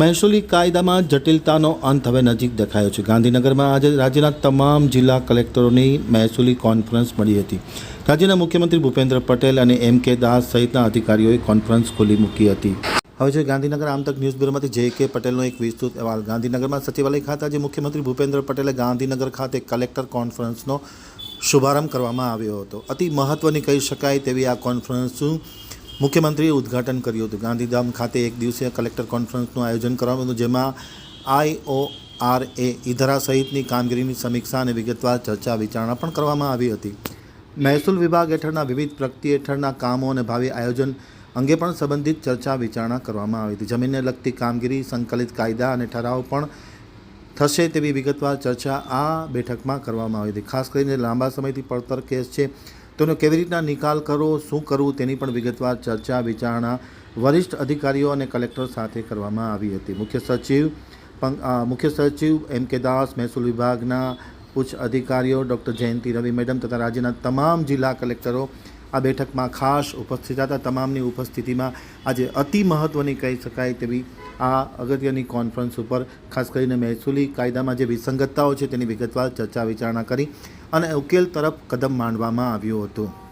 મહેસૂલી કાયદામાં જટિલતાનો અંત હવે નજીક દેખાયો છે. ગાંધીનગરમાં આજે રાજ્યના તમામ જિલ્લા કલેક્ટરોની મહેસૂલી કોન્ફરન્સ મળી હતી. રાજ્યના મુખ્યમંત્રી ભૂપેન્દ્ર પટેલ અને એમ કે દાસ સહિતના અધિકારીઓએ કોન્ફરન્સ ખોલી મૂકી હતી. હવે છે ગાંધીનગર આમતક ન્યૂઝ બ્યુરોમાંથી જે કે પટેલનો એક વિસ્તૃત અહેવાલ. ગાંધીનગરમાં સચિવાલય ખાતે આજે મુખ્યમંત્રી ભૂપેન્દ્ર પટેલે ગાંધીનગર ખાતે કલેક્ટર કોન્ફરન્સનો શુભારંભ કરવામાં આવ્યો હતો. અતિ મહત્ત્વની કહી શકાય તેવી આ કોન્ફરન્સનું મુખ્યમંત્રીએ ઉદ્ઘાટન કર્યું હતું. ગાંધીધામ ખાતે એક દિવસીય કલેક્ટર કોન્ફરન્સનું આયોજન કરવામાં હતું, જેમાં એ, ઈધરા સહિતની કામગીરીની સમીક્ષા અને વિગતવાર ચર્ચા વિચારણા પણ કરવામાં આવી હતી. મહેસૂલ વિભાગ હેઠળના વિવિધ પ્રગતિ હેઠળના કામો અને ભાવિ આયોજન અંગે પણ સંબંધિત ચર્ચા વિચારણા કરવામાં આવી હતી. જમીનને લગતી કામગીરી, સંકલિત કાયદા અને ઠરાવ પણ થશે તેવી વિગતવાર ચર્ચા આ બેઠકમાં કરવામાં આવી હતી. ખાસ કરીને લાંબા સમયથી પડતર કેસ છે તેનો કેવી રીતના નિકાલ કરવો, શું કરવું તેની પણ વિગતવાર ચર્ચા, વિચારણા વરિષ્ઠ અધિકારીઓ અને કલેક્ટર સાથે કરવામાં આવી હતી. મુખ્ય સચિવ મુખ્ય સચિવ એમ કે દાસ, મહેસૂલ વિભાગના ઉચ્ચ અધિકારીઓ ડૉક્ટર જયંતિ રવિ મેડમ તથા રાજ્યના તમામ જિલ્લા કલેક્ટરો આ બેઠકમાં ખાસ ઉપસ્થિત હતા. તમામની ઉપસ્થિતિમાં આજે અતિ મહત્ત્વની કહી શકાય તેવી આ અગત્યની કોન્ફરન્સ ઉપર ખાસ કરીને મહેસૂલી કાયદામાં જે વિસંગતતાઓ છે તેની વિગતવાર ચર્ચા વિચારણા કરી. અને ઉકેલ તરફ કદમ માંડવામાં આવ્યું હતું.